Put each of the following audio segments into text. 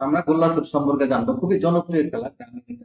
আমরা গোল্লাছুট সম্পর্কে জানব, খুবই জনপ্রিয় খেলা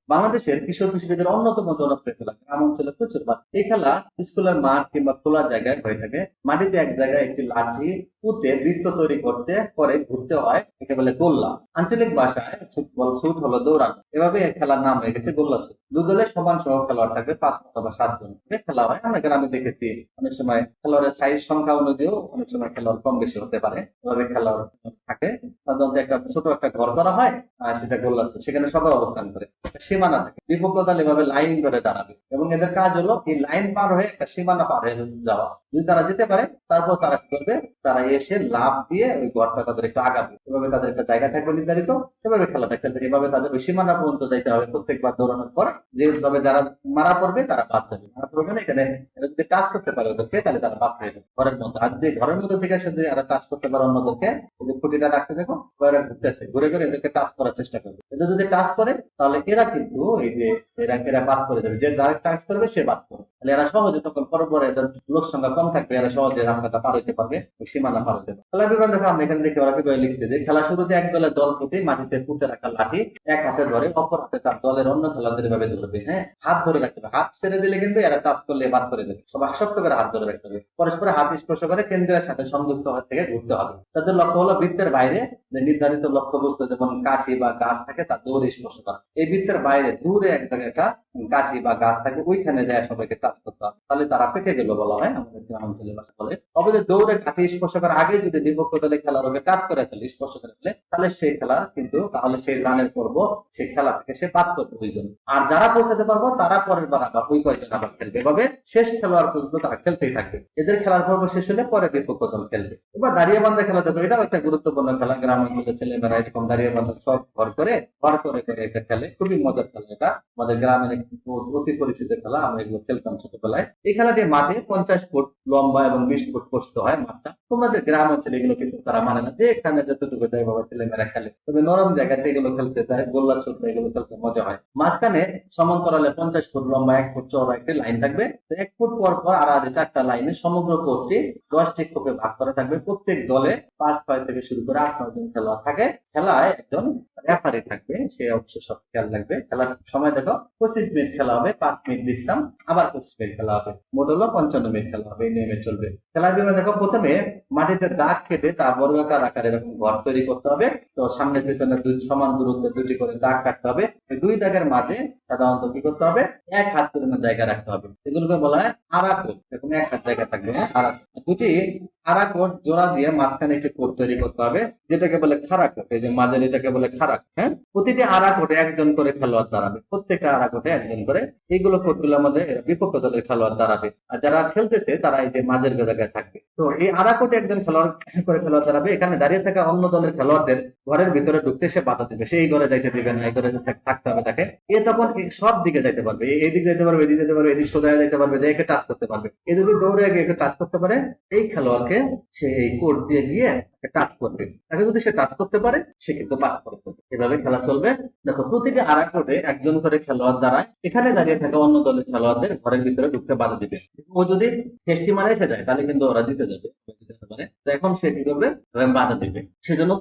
বাংলাদেশের কিশোর কিশোরীদের অন্যতম জনপ্রিয় খেলা, গ্রাম অঞ্চলে প্রচুর এই খেলা স্কুলের মাঠ কিংবা খোলা জায়গায় হয়ে থাকে। মাটিতে এক জায়গায় একটি লাঠি পুঁতে বৃত্ত তৈরি করতে, করে ঘুরতে হয়, একে বলে গোল্লা। আঞ্চলিক ভাষায় ফুটবল ছুট হলো দৌড়ানো। এভাবে এই খেলার নাম হয়ে গেছে গোল্লা ছুট। দু দলে সমান সহ খেলোয়াড় থাকবে পাঁচ অথবা সাতজন খেলা হয়। আমরা গ্রামে দেখেছি, অনেক সময় খেলোয়াড়ের সাইজ সংখ্যা অনুযায়ীও অনেক সময় খেলোয়াড় কম বেশি হতে পারে। এভাবে খেলোয়াড় থাকে। সাধারণত একটা ছোট একটা ঘর করা হয়, আর সেটা গোল্লা ছুট। সেখানে সবাই অবস্থান করে। সীমানা থাকে। বিপক্ষ দল এভাবে লাইন ধরে দাঁড়াবে। এবং এদের কাজ হলো এই লাইন পার হয়ে একটা সীমানা পার হয়ে যাওয়া। যদি তারা যেতে পারে, তারপর তারা কি করবে? তারা এসে লাভ দিয়ে ওই ঘরটা তাদের একটু আগাবে। এভাবে তাদের একটা জায়গা থাকবে নির্ধারিত। সেভাবে খেলাটা খেলতে এভাবে তাদের ওই সীমানা পর্যন্ত যাইতে হবে প্রত্যেকবার দৌড়ানোর পর। যে তবে যারা মারা পড়বে, তারা বাদ যাবে। মারা পড়বে না, এখানে এরা যদি টাচ করতে পারে ওদেরকে, তাহলে তারা বাদ হয়ে যাবে। ঘরের মধ্যে। আর যদি ঘরের মধ্যে থেকে এসে যদি এরা টাচ করতে পারে অন্যদেরকে ওই যে খুঁটিটা রাখছে দেখো ওরা ঘুরতেছে। ঘুরে ঘুরে এদেরকে টাচ করার চেষ্টা করবে। এদের যদি টাচ করে, তাহলে এরা কিন্তু এই যে এরা এরা বাদ করে যাবে। যে যারা টাচ করবে, সে বাদ করবে তাহলে এরা সহজে তখন পরে পরে এদের লোক সংখ্যা কম থাকবে, এরা সহজে রাস্তাটা পার হইতে পারবে সীমানা পার হইতে পারবে। খেলা বিবরণ দেখো, আমরা এখানে দেখে, ওরা বিবরণ লিখছে যে, খেলা শুরুতে এক দলের দল প্রতি মাটিতে পুঁতে রাখা লাঠি এক হাতে ধরে, অপর হাতে তার দলের অন্য খেলাদের ভাবে ধরবে হ্যাঁ? হাত ধরে রাখতে হবে। হাত ছেড়ে দিলে কিন্তু এরা টাচ করলে বাদ করে দেবে। সবাই আসক্ত করে হাত ধরে রাখতে হবে। পরস্পর হাত স্পর্শ করে কেন্দ্রের সাথে সংযুক্ত হওয়ার থেকে ঘুরতে হবে। তাদের লক্ষ্য হলো বৃত্তের বাইরে যে নির্ধারিত লক্ষ্যবস্তু, যেমন কাঠি বা গাছ থাকে, তার দৌড়ে স্পর্শ করা। এই বৃত্তের বাইরে দূরে এক জায়গায় একটা কাঠি বা গাছ থাকে, ওইখানে যায় সবাইকে টাচ করতে হবে তাহলে তারা পেটে গেল বলা হয়, আমাদের গ্রাম অঞ্চলের ভাষা বলে। তবে যে দৌড়ে কাঠি স্পর্শ করার আগে যদি বিপক্ষ দলে খেলার ওকে টাচ করে ফেলে, স্পর্শ করে ফেলে, তাহলে সেই খেলা কিন্তু, তাহলে সেই রানের পর্ব, সেই খেলা থেকে সে বাদ করবে দুইজন। আর যারা পৌঁছাতে পারব, তারা পরের বার আবার ওই কয়জন আবার খেলবে। এভাবে শেষ খেলোয়াড় পর্যন্ত তারা খেলতেই থাকবে এদের খেলার পর্ব শেষ হলে পরে বিপক্ষ দল খেলবে। এবার দাঁড়িয়ে বান্ধা খেলা দেখো এটাও একটা গুরুত্বপূর্ণ খেলা। গ্রাম অঞ্চলের ছেলেমেয়েরা এরকম দাঁড়িয়ে বান্ধা সব ঘর করে ঘর করে করে এটা খেলে। খুবই মজার খেলা এটা। আমাদের গ্রামের অতি পরিচিত খেলা, আমরা এগুলো খেলতাম ছোটবেলায়। এই খেলাটি মাঠে পঞ্চাশ ফুট লম্বা এবং বিশ ফুট প্রস্থ হয় মাঠটা। তোমাদের গ্রাম অঞ্চলে এগুলো কিছু তারা মানে না, যে এখানে যতটুকু দেয় বাবা ছেলেমেয়েরা খেলে। তবে নরম জায়গাতে এগুলো খেলতে তাই গোল্লা ছোট, এগুলো খেলতে মজা হয়। মাঝখানে সমান্তরালে পঞ্চাশ ফুট লম্বা, এক ফুট চওড়া একটি লাইন থাকবে। এক ফুট পর পর আড়াআড়ি চারটা লাইনে সমগ্র কোর্টটি দশটি কোপে ভাগ করা থাকবে। প্রত্যেক দলে পাঁচ, ছয় থেকে শুরু করে আট, নয় জন খেলোয়াড় থাকে। খেলায় একজন রেফারি থাকবে, সে অবশ্য সব খেয়াল রাখবে। খেলার সময় দেখো, পঁচিশ মিনিট খেলা হবে, পাঁচ মিনিট বিশ্রাম, আবার পঁচিশ মিনিট খেলা হবে। মোট হলো পঞ্চান্ন মিনিট খেলা হবে, এই নিয়মে চলবে। খেলার বিভাগে দেখো প্রথমে মাটিতে দাগ কেটে তা বর্গাকার আকারে এরকম ঘর তৈরি করতে হবে। তো সামনে পিছনে দুই, সমান দূরত্বে দুটি করে দাগ কাটতে হবে। দুই দাগের মাঝে সাধারণত কি করতে হবে? এক হাত পরিমাণ জায়গা রাখতে হবে। এগুলোকে বলা হয় আরাকোট। এরকম এক হাত জায়গা থাকবে হ্যাঁ আরাকোট। দুটি আরাকোট জোড়া দিয়ে মাঝখানে একটি কোট তৈরি করতে হবে, যেটাকে বলে খাড়া কোট এই যে মাঝের এটাকে বলে খাড়া হ্যাঁ? প্রতিটি আরাকোটে একজন করে খেলোয়াড় দাঁড়াবে, প্রত্যেকটা আরাকোটে একজন করে। এইগুলো কোটগুলো আমাদের বিপক্ষ দলের খেলোয়াড় দাঁড়াবে। আর যারা খেলতেছে, তারা এই যে মাঝের জায়গায় থাকবে। তো এই আরাকোটে একজন খেলোয়াড় করে খেলোয়াড় দাঁড়াবে, এখানে দাঁড়িয়ে থাকা অন্য দলের খেলোয়াড়দের ঘরের ভিতরে ঢুকতে সে বাধা দেবে। সে এই ঘরে যাইতে দিবে না, এই ঘরে থাকতে হবে তাকে। এ তখন সব দিকে যাইতে পারবে এদিক যাইতে পারবে, এদিকে যেতে পারবে, এদিক সোজা যাইতে পারবে একে টাচ করতে পারবে। এ যদি দৌড়ে গিয়ে একে টাচ করতে পারে, এই খেলোয়াড়কে সে এই কোড দিয়ে গিয়ে টাচ করবে। তাকে যদি সে টাচ করতে পারে, সে কিন্তু পাস করে ফেলবে। এভাবে খেলা চলবে। দেখো, প্রতিটি আড়া কোর্টে একজন করে খেলোয়াড় দাঁড়ায়। এখানে দাঁড়িয়ে থাকা অন্য দলের খেলোয়াড়দের ঘরের ভিতরে ঢুকতে বাধা দিবে। ও যদি হেসি মারে এসে যায়, তাহলে কিন্তু ওরা জিতে যাবে। তো এখন সে কি করবে? বাধা দিবে। সেজন্য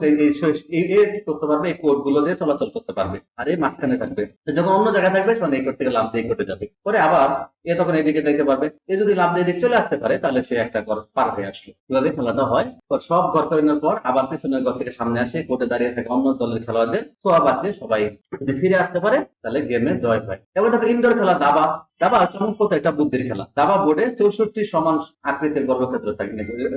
করতে পারবে, এই কোডগুলো দিয়ে চলাচল করতে পারবে। আর এই মাঝখানে থাকবে। যখন অন্য জায়গায় থাকবে তখন এই কোড থেকে লাভ দিয়ে কোর্টে যাবে। পরে আবার এ তখন এদিকে যাইতে পারবে। এ যদি লাভ দিয়ে চলে আসতে পারে, তাহলে সে একটা ঘর পার হয়ে আসলো। এভাবে খেলাটা হয়। তো সব ঘর করে নেওয়ার পর আবার পিছনের ঘর থেকে সামনে আসে কোর্টে দাঁড়িয়ে থাকে অন্য দলের খেলোয়াড়দের। সোয়া বাঁচে সবাই যদি ফিরে আসতে পারে, তাহলে গেমে জয় হয়। এবার দেখো ইনডোর খেলা, দাবা। দাবা চমৎকার একটা বুদ্ধির খেলা। দাবা বোর্ডে চৌষট্টি সমান আকৃতির বর্গক্ষেত্র থাকে।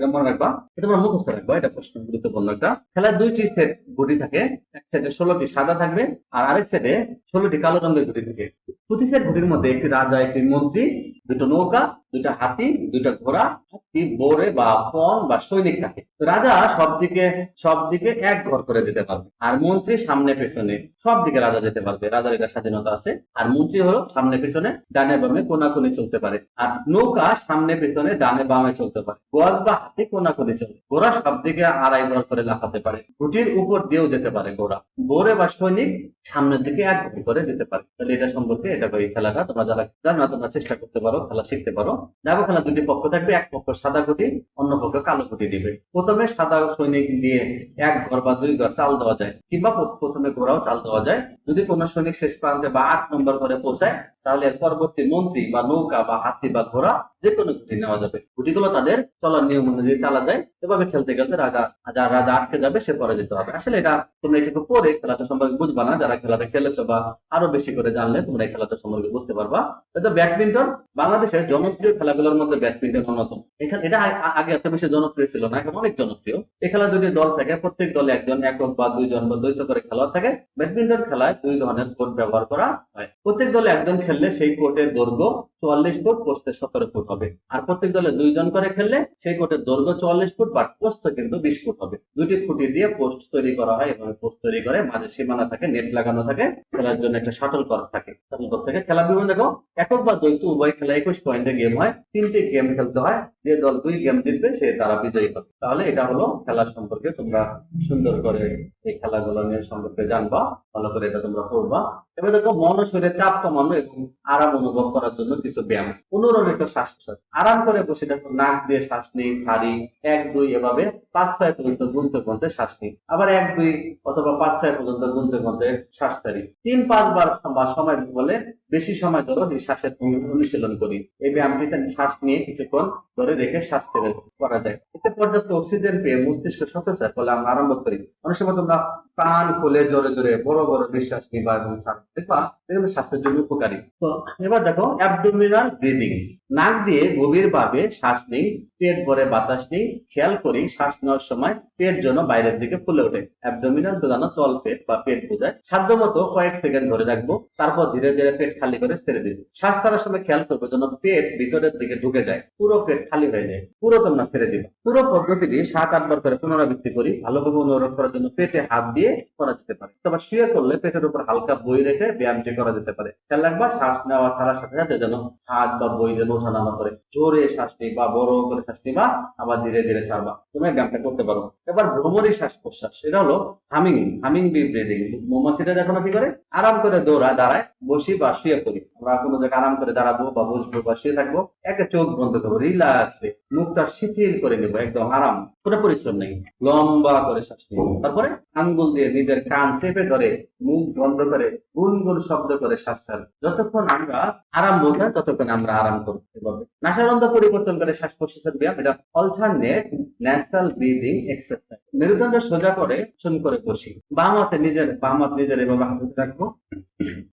মনে রাখবা। এটা তোমরা মুখস্থ রাখব এটা প্রশ্ন গুরুত্বপূর্ণ একটা। খেলার দুইটি সেট গুটি থাকে, এক সাইডে ষোলোটি সাদা থাকবে, আর আরেক সেটে ষোলোটি কালো রঙের গুটি থাকে। প্রতি সেট গুটির মধ্যে একটি রাজা, একটি মন্ত্রী দুটো নৌকা দুটা হাতি দুটা ঘোড়া একটি বোরে বা পন বা সৈনিক থাকে। রাজা সব দিকে সব দিকে এক ঘর করে যেতে পারবে। আর মন্ত্রী সামনে পেছনে সব দিকে রাজা যেতে পারবে। রাজার এটা স্বাধীনতা আছে। আর মন্ত্রী হলো সামনে পেছনে ডানে বামে কোনাকুনি চলতে পারে। আর নৌকা সামনে পেছনে ডানে বামে চলতে পারে। গজ বা হাতি কোনাকুনি চলে ঘোড়া সব দিকে আড়াই ঘর করে লাফাতে পারে। গুটির উপর দিয়েও যেতে পারে ঘোড়া। বোরে বা সৈনিক সামনের দিকে এক ঘর করে যেতে পারে। তাহলে এটা সম্পর্কে এটা এই খেলাটা তোমরা যারা জানো না, তোমরা চেষ্টা করতে পারো। পারো খেলা শিখতে পারো। দেখো খেলা দুটি পক্ষ থাকবে, এক পক্ষ সাদা গুটি অন্য পক্ষ কালো গুটি দিবে। প্রথমে সাদা সৈনিক দিয়ে এক ঘর বা দুই ঘর চাল দেওয়া যায়, কিংবা প্রথমে ঘোড়াও চাল দেওয়া যায়। যদি কোনো সৈনিক শেষ প্রান্তে বা আট নম্বর ঘরে পৌঁছায়, তাহলে পরবর্তী মন্ত্রী বা নৌকা বা হাতি বা ঘোড়া যে কোনো নেওয়া যাবে। গুটিগুলো তাদের চলার নিয়ম অনুযায়ী চালা যায়, এভাবে খেলতে খেলতে রাজা যার রাজা আটকে যাবে, সে পরাজিত হবে আসলে এটা তোমরা একটু পরে খেলাটা সম্পর্কে বুঝবা না। যারা খেলাটা খেলেছো বা আরও বেশি করে জানলে, তোমরা এই খেলাটা সম্পর্কে বুঝতে পারবা। এটা ব্যাডমিন্টন, বাংলাদেশের জনপ্রিয় খেলাগুলোর মধ্যে ব্যাডমিন্টন অন্যতম। এখানে এটা আগে এত বেশি জনপ্রিয় ছিল না, এখন অনেক জনপ্রিয়। এই খেলা যদি দল থাকে, প্রত্যেক দলে একজন একক বা দুইজন বা দ্বৈত করে খেলোয়াড় থাকে। ব্যাডমিন্টন খেলায় দুই ধরনের কোর্ট ব্যবহার করা হয়। প্রত্যেক দলে একজন খেললে সেই কোর্টের দৈর্ঘ্য চুয়াল্লিশ ফুট পোস্টে সতেরো ফুট হবে। আর প্রত্যেক দলে দুইজন করে খেললে সেই কোর্টের দৈর্ঘ্য চুয়াল্লিশ ফুট বাট পোস্ট কিন্তু বিশ ফুট হবে। দুটি খুঁটি দিয়ে পোস্ট তৈরি করা হয় এবং পোস্ট তৈরি করে মাঝে সীমানা থাকে নেট লাগানো থাকে, খেলার জন্য একটা শাটল করা থাকে। শাটল থেকে খেলা বিভিন্ন দেখো, একক বা দ্বৈত উভয় খেলা একুশ পয়েন্টে গেম হয়, তিনটি গেম খেলতে হয়, যে দল দুই গেম জিতবে সে তারা বিজয়ী হবে। তাহলে এটা হলো খেলার সম্পর্কে তোমরা সুন্দর করে এই খেলাগুলো নিয়ে সম্পর্কে জানবা, ভালো করে এটা তোমরা পড়বা। এবার দেখো মন শরীরে চাপ কমানো এবং আরাম অনুভব করার জন্য কিছু ব্যায়াম। অনুরণিত শ্বাস প্রশ্বাস আরাম করে বসে দেখো, নাক দিয়ে শ্বাস নেই, সারি। এক, দুই এভাবে পাঁচ, ছয় পর্যন্ত গুনতে গুনতে শ্বাস নিই। আবার এক, দুই অথবা পাঁচ, ছয় পর্যন্ত গুনতে গুনতে শ্বাস ছাড়ি তিন, পাঁচবার বা সময় বলে বেশি সময় ধরো শ্বাসের অনুশীলন করি। এই ব্যায়ামটিতে শ্বাস নিয়ে কিছুক্ষণ ধরে রেখে শ্বাস ছেড়ে করা যায়। এতে পর্যাপ্ত অক্সিজেন পেয়ে মস্তিষ্ক সতেজ হয়, ফলে আমরা আরম্ভ করি। অনেক সময় তোমরা প্রাণ খুলে জোরে জোরে বড় বড় নিঃশ্বাস নিবা এবং দেখবা এগুলো স্বাস্থ্যের জন্য উপকারী। তো এবার দেখো অ্যাবডোমিনাল ব্রিদিং নাক দিয়ে গভীর ভাবে শ্বাস নেই, পেট ভরে বাতাস নেই, খেয়াল করি শ্বাস নেওয়ার সময় পেট যেন বাইরের দিকে ফুলে ওঠে। অ্যাবডোমিনাল বোঝানো তল পেট বা পেট বোঝায়। সাধ্য মতো কয়েক সেকেন্ড ধরে রাখব, তারপর ধীরে ধীরে পেট খালি করে ছেড়ে দিব। শ্বাস ছাড়ার সময় খেয়াল করব যেন পেট ভিতরের দিকে ঢুকে যায়, পুরো পেট খালি হয়ে যায়। পুরো তোমরা ছেড়ে দিবা। পুরো পদ্ধতিটি সাত আটবার করে পুনরাবৃত্তি করি, ভালোভাবে অনুরোধ করার জন্য পেটে হাত দিয়ে করা যেতে পারে। তবে শুয়ে করলে পেটের উপর হালকা বই রেখে ব্যায়ামটি করা যেতে পারে। খেয়াল রাখবা, শ্বাস নেওয়া ছাড়ার সাথে সাথে যেন হাত বা বই যেন ওঠানামা করে। জোরে শ্বাস নিবা, বড় করে শ্বাস নিবা, আবার ধীরে ধীরে ছাড়বা। তুমি ব্যায়ামটা করতে পারো। এবার ভ্রমণের শ্বাস প্রশ্বাস সেটা হলো হামিং হামিং বি ব্রিদিং মৌমাছিটা না কি করে? আরাম করে দৌড়া দাঁড়ায়, বসি বা শুয়ে করি আমরা কোনো জায়গায় আরাম করে দাঁড়াবো বা বসবো বা শুয়ে থাকব, একে চোখ বন্ধ করব রিল্যাক্সে মুখটা শিথিল করে নেব, একদম আরাম। কোনো পরিশ্রম নেই। লম্বা করে শ্বাস নিব। তারপরে আঙ্গুল দিয়ে নিজের কান চেপে ধরে, মুখ বন্ধ করে, গুনগুন শব্দ করে শ্বাস ছাড়ব যতক্ষণ আমরা আরাম বলতে ততক্ষণ আমরা আরাম করব এভাবে। নাসারন্ধ পরিবর্তন করে শ্বাস প্রশ্বাসের ব্যায়াম, এটা অল্টারনেট ন্যাশনাল ব্রিদিং এক্সারসাইজ মেরুদণ্ড সোজা করে শুন করে বসি। বাম হাতে নিজের, বাম হাত নিজের এভাবে হাতে রাখব।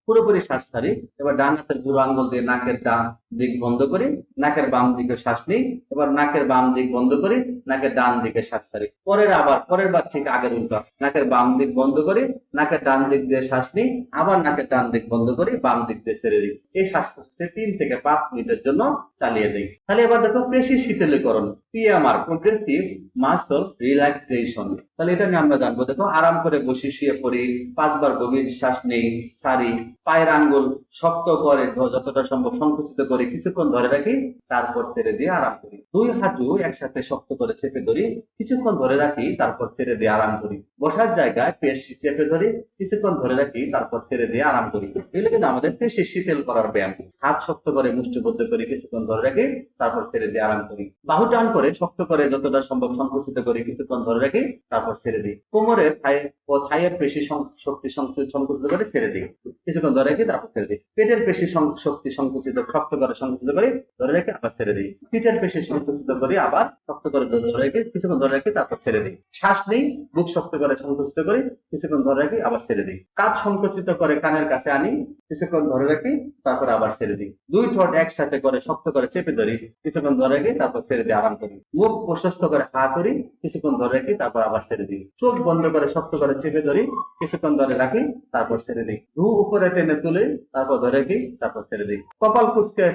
পুরোপুরি শ্বাস ছাড়ি, এবার ডান হাতের বুড়ো আঙ্গুল দিয়ে নাকের ডান দিক বন্ধ করি, নাকের বাম দিকে শ্বাস নিই, এবার নাকের বাম দিক বন্ধ করি, নাকের ডান দিকে শ্বাস ছাড়ি। পরের আবার, পরের বার ঠিক আগের উল্টা। নাকের বাম দিক বন্ধ করি, নাকের ডান দিক দিয়ে শ্বাস নিই, আবার নাকের ডান দিক বন্ধ করি, বাম দিক দিয়ে ছেড়ে দিই। এই শ্বাস প্রশ্বাসে তিন থেকে পাঁচ মিনিটের জন্য চালিয়ে দিই। তাহলে এবার দেখো পেশি শীতলীকরণ, পিএমআর প্রোগ্রেসিভ মাসল রিল্যাক্সেশন তাহলে এটা নিয়ে আমরা জানব, দেখো, আরাম করে বসে শুয়ে পড়ি, পাঁচবার গভীর শ্বাস নেই ছাড়ি পায়ের আঙ্গুল শক্ত করে যতটা সম্ভব সংকুচিত করে কিছুক্ষণ ধরে রাখি, তারপর ছেড়ে দিয়ে আরাম করি। দুই হাঁটু একসাথে শক্ত করে চেপে ধরি, কিছুক্ষণ ধরে রাখি, তারপর ছেড়ে দিয়ে আরাম করি। বসার জায়গায় পেশি চেপে ধরি, কিছুক্ষণ ধরে রাখি, তারপর ছেড়ে দিয়ে আরাম করি। এগুলো কিন্তু আমাদের পেশি শীতল করার ব্যায়াম। হাত শক্ত করে মুষ্টিবদ্ধ করে কিছুক্ষণ ধরে রাখি, তারপর ছেড়ে দিয়ে আরাম করি। বাহু টান করে শক্ত করে যতটা সম্ভব সংকুচিত করি কিছুক্ষণ ধরে রাখি, তারপর ছেড়ে দিই। কোমরের থাই ও থাইয়ের পেশি শক্তি সংকুচিত করে ছেড়ে দিই। কিছুক্ষণ ধরে রেখে তারপর ছেড়ে দিই। পেটের পেশি শক্তি সংকুচিত, শক্ত করে সংকুচিত করে ধরে রেখে আবার ছেড়ে দিই। পিঠের পেশি সংকুচিত করে আবার শক্ত করে ধরে রেখে কিছুক্ষণ ধরে রেখে তারপর ছেড়ে দিই। শ্বাস নেই, বুক শক্ত করে সংকুচিত করি, কিছুক্ষণ ধরে রাখি আবার ছেড়ে দিই। কাঁধ সংকুচিত করে কানের কাছে আনি, কিছুক্ষণ ধরে রাখি তারপর আবার ছেড়ে দিই। দুই ঠোঁট একসাথে করে শক্ত করে চেপে ধরি, কিছুক্ষণ ধরে রাখি তারপর ছেড়ে দিয়ে আরাম করি। মুখ প্রশস্ত করে হা করি, কিছুক্ষণ ধরে রাখি তারপর আবার ছেড়ে দিই। চোখ বন্ধ করে শক্ত করে চেপে ধরি, কিছুক্ষণ ধরে রাখি, তারপর ছেড়ে দিই। ভ্রু উপরে টেনে তুলে, তারপর ধরে রাখি তারপর ছেড়ে দিই। কপাল কুচকে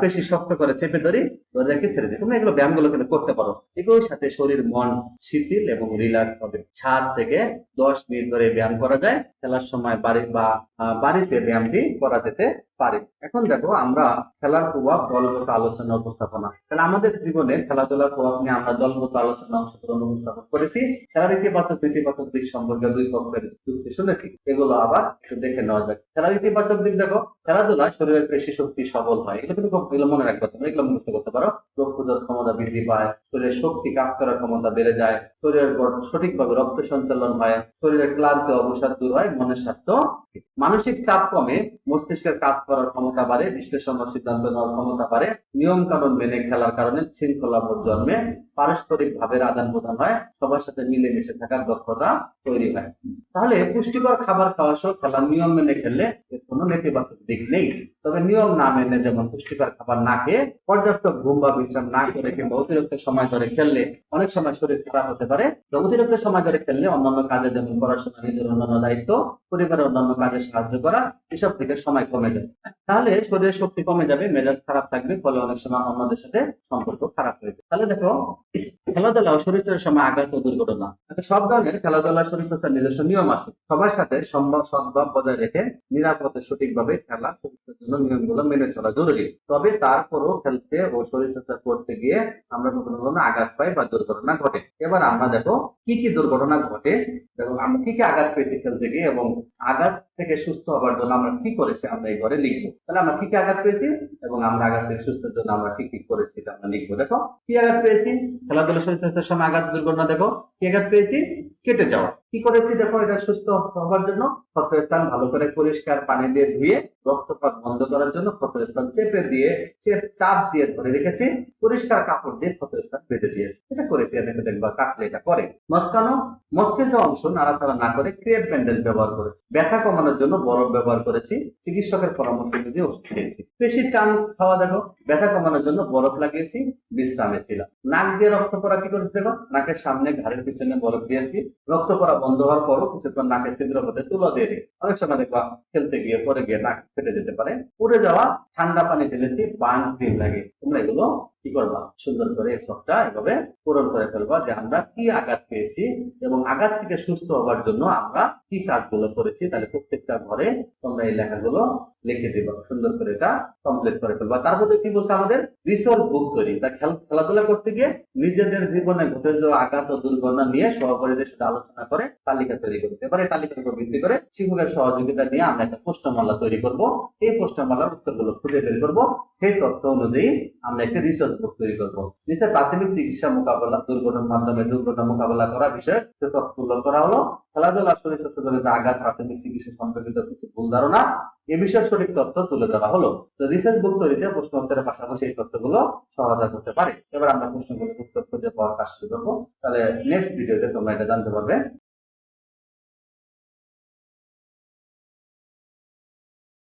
পেশি শক্ত করে চেপে ধরে রাখি ছেড়ে দিই। তুমি এগুলো ব্যায়ামগুলো কিন্তু করতে পারো। এগুলোর সাথে শরীর, মন শিথিল এবং রিল্যাক্স হবে। সাত থেকে দশ মিনিট ধরে ব্যায়াম করা যায়। খেলার সময় বাড়ি বা বাড়িতে ব্যায়ামটি করা যেতে পারে। এখন দেখো আমরা খেলার প্রভাব, দলগত আলোচনা উপস্থাপনা। তাহলে আমাদের জীবনে খেলাধুলার প্রভাব নিয়ে আমরা দলগত আলোচনা অংশগ্রহণ উপস্থাপন করেছি। খেলার ইতিবাচক ইতিবাচক দিক সম্পর্কে দুই পক্ষের যুক্তি শুনেছি। এগুলো আবার একটু দেখে নেওয়া যাক। খেলার ইতিবাচক দিক দেখো। খেলাধুলা শরীরের পেশি শক্তি সবল হয়। এগুলো কিন্তু মনে রাখবে তুমি এগুলো মুক্ত করতে পারো। প্রতিরোধ ক্ষমতা বৃদ্ধি পায় শরীরের শক্তি কাজ করার ক্ষমতা বেড়ে যায়, শরীরের সঠিকভাবে রক্ত সঞ্চালন হয় শরীরের ক্লান্তি অবসাদ দূর হয়, মনের স্বাস্থ্য মানসিক চাপ কমে, মস্তিষ্কের কাজ করার ক্ষমতা বাড়ে, বিশ্লেষণ সিদ্ধান্ত নেওয়ার ক্ষমতা বাড়ে নিয়ম কানুন মেনে খেলার কারণে শৃঙ্খলা বোধ জন্মে পারস্পরিক ভাবের আদান প্রদান হয়, সবার সাথে মিলেমিশে থাকার দক্ষতা তৈরি হয়। তাহলে পুষ্টিকর খাবার খাওয়া সহ খেলার নিয়ম মেনে খেললে কোনো নেতিবাচক দিক নেই। তবে নিয়ম না মেনে যেমন পুষ্টিকর খাবার না খেয়ে পর্যাপ্ত ঘুম বা বিশ্রাম না করে কিংবা অতিরিক্ত সময় ধরে খেললে অনেক সময় শরীর খারাপ হতে পারে। অতিরিক্ত সময় ধরে খেললে অন্যান্য কাজে যেমন পড়াশোনা, নিজের অন্যান্য দায়িত্ব, পরিবারের অন্যান্য কাজে সাহায্য করা, এসব থেকে সময় কমে যাবে তাহলে শরীরের শক্তি কমে যাবে, মেজাজ খারাপ থাকবে, ফলে অনেক সময় অন্যদের সাথে সম্পর্ক খারাপ হয়ে যাবে তাহলে দেখো, খেলাধুলা ও শরীরচর্চার সময় আঘাত ও দুর্ঘটনা। সব ধরনের খেলাধুলা, শরীরচর্চার নিজস্ব নিয়ম আছে। সবার সাথে সম্ভব, সদ্ভাব বজায় রেখে নিরাপদে সঠিকভাবে খেলা নিয়মগুলো মেনে চলা জরুরি। তবে তারপরও খেলতে ও শরীরচর্চা করতে গিয়ে আমরা কখনো কখনো আঘাত পাই বা দুর্ঘটনা ঘটে। এবার আমরা দেখো কি কি দুর্ঘটনা ঘটে এবং আমরা কি কি আঘাত পেয়েছি খেলতে গিয়ে এবং আঘাত থেকে সুস্থ হবার জন্য আমরা কি করেছি আমরা এই ঘরে লিখব। তাহলে আমরা কি কি আঘাত পেয়েছি এবং আমরা আঘাত থেকে সুস্থের জন্য আমরা কি কি করেছি আমরা লিখব। দেখো, কি আঘাত পেয়েছি? খেলাধুলা শরীরচর্চার সময় আঘাত, দুর্ঘটনা দেখো, কি আঘাত পেয়েছি? কেটে যাওয়া। কি করেছি দেখো, এটা সুস্থ হবার জন্য ক্ষতস্থান ভালো করে পরিষ্কার পানি দিয়ে ধুয়ে রক্তপাত বন্ধ করার জন্য ক্ষতস্থান চেপে দিয়ে, চেপ দিয়ে ধরে রেখেছি, পরিষ্কার কাপড় দিয়ে ক্ষতস্থান বেঁধে দিয়েছি। এটা করেছি আমি দেখবা কাটলে এটা করে। মস্কানো মস্কেজ অংশ নাড়াচাড়া না করে ক্রিয়েট ব্যান্ডেজ ব্যবহার করেছি। ব্যথা কমানোর জন্য বরফ ব্যবহার করেছি, চিকিৎসকের পরামর্শ দিয়ে ওষুধ খেয়েছি। বেশি টান খাওয়া দেখো, ব্যথা কমানোর জন্য বরফ লাগিয়েছি, বিশ্রামে ছিলাম নাক দিয়ে রক্ত পড়া কি করেছি দেখো, নাকের সামনে ঘাড়ের পিছনে বরফ দিয়েছি, রক্ত পড়া বন্ধ হওয়ার পরও কিছুক্ষণ নাকে ছিদ্র হতে তুলো দিয়ে দিই অনেক সময় দেখবা খেলতে গিয়ে পরে গিয়ে নাক ফেটে যেতে পারে। পুড়ে যাওয়া ঠান্ডা পানি ঢেলেছি বান ক্রিম লাগে। তোমরা এগুলো কি করবা? সুন্দর করে সবটা এভাবে পূরণ করে ফেলবা যে আমরা কি আঘাত পেয়েছি এবং আঘাত থেকে সুস্থ হবার জন্য আমরা কি কাজগুলো করেছি। তাহলে প্রত্যেকটা ঘরে তোমরা এই লেখাগুলো লিখে দিবা। সুন্দর করে এটা কমপ্লিট করে ফেলবা। তার মধ্যে কি বলছে আমাদের? রিসোর্স বুক তৈরি। তা খেলাধুলা করতে গিয়ে নিজেদের জীবনে ঘটে যাওয়া আঘাত ও দুর্ঘটনা নিয়ে সহকারীদের সাথে আলোচনা করে তালিকা তৈরি করেছে। এবার এই তালিকার উপর ভিত্তি করে শিক্ষকের সহযোগিতা নিয়ে আমরা একটা প্রশ্নমালা তৈরি করব। এই প্রশ্নমালার উত্তরগুলো খুঁজে বের করব। সেই তথ্য অনুযায়ী আমরা একটা রিসার্চ তৈরি করব প্রাথমিক চিকিৎসা মোকাবেলা দুর্ঘটনার মাধ্যমে দুর্ঘটনা মোকাবেলা করা বিষয়ে করা হলো। খেলাধুলা শরীর আঘাত, প্রাথমিক চিকিৎসা সম্পর্কিত কিছু ভুল ধারণা, এ বিষয়ে সঠিক তথ্য তুলে ধরা হলো। তো রিসার্চ বুক তৈরিতে পাশাপাশি এই তথ্যগুলো সহায়তা করতে পারে। এবার আমরা প্রশ্নগুলো উত্তর খুঁজে পাওয়ার কাজ শুরু করব। তাহলে নেক্সট ভিডিওতে তোমরা এটা জানতে পারবে।